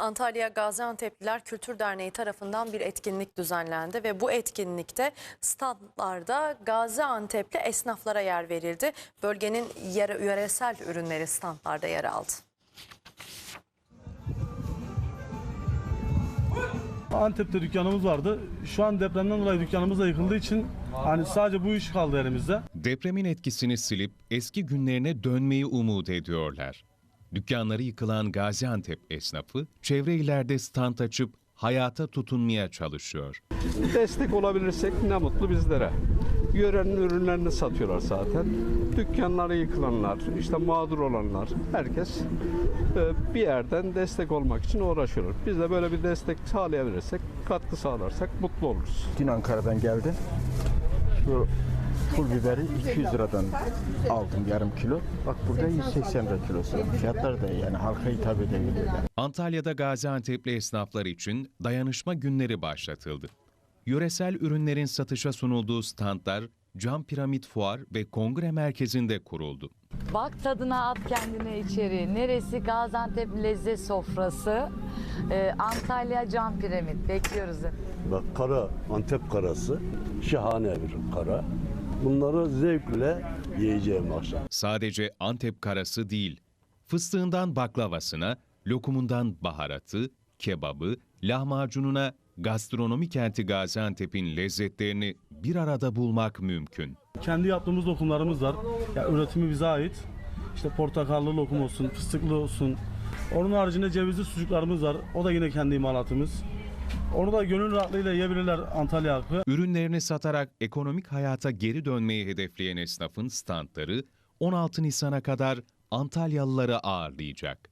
Antalya Gaziantep'liler Kültür Derneği tarafından bir etkinlik düzenlendi ve bu etkinlikte standlarda Gaziantep'li esnaflara yer verildi. Bölgenin yöresel ürünleri standlarda yer aldı. Antep'te dükkanımız vardı. Şu an depremden dolayı dükkanımız da yıkıldığı için hani sadece bu iş kaldı elimizde. Depremin etkisini silip eski günlerine dönmeyi umut ediyorlar. Dükkanları yıkılan Gaziantep esnafı çevre illerde stand açıp hayata tutunmaya çalışıyor. Destek olabilirsek ne mutlu bizlere. Yörenin ürünlerini satıyorlar zaten. Dükkanları yıkılanlar, işte mağdur olanlar, herkes e, bir yerden destek olmak için uğraşıyorlar. Biz de böyle bir destek sağlayabilirsek, katkı sağlarsak mutlu oluruz. Dün Ankara'dan geldim. Şu pul biberi 200 liradan aldım yarım kilo. Bak burada 180 lira kilosu. Fiyatlar da yani halka hitap edebiliyor. Yani. Antalya'da Gaziantep'li esnaflar için dayanışma günleri başlatıldı. Yöresel ürünlerin satışa sunulduğu standlar Cam Piramit Fuar ve Kongre Merkezi'nde kuruldu. Bak tadına at kendine içeri. Neresi Gaziantep lezzet sofrası. Ee, Antalya Cam Piramit. Bekliyoruz. Bak kara, Antep karası şahane bir kara. Bunları zevkle yiyeceğim akşam. Sadece Antep karası değil, fıstığından baklavasına, lokumundan baharatı, kebabı, lahmacununa gastronomi kenti Gaziantep'in lezzetlerini bir arada bulmak mümkün. Kendi yaptığımız lokumlarımız var. Ya üretimi bize ait. İşte portakallı lokum olsun, fıstıklı olsun. Onun haricinde cevizli sucuklarımız var. O da yine kendi imalatımız. Onu da gönül rahatlığıyla yiyebilirler Antalya halkı. Ürünlerini satarak ekonomik hayata geri dönmeyi hedefleyen esnafın standları 16 Nisan'a kadar Antalyalıları ağırlayacak.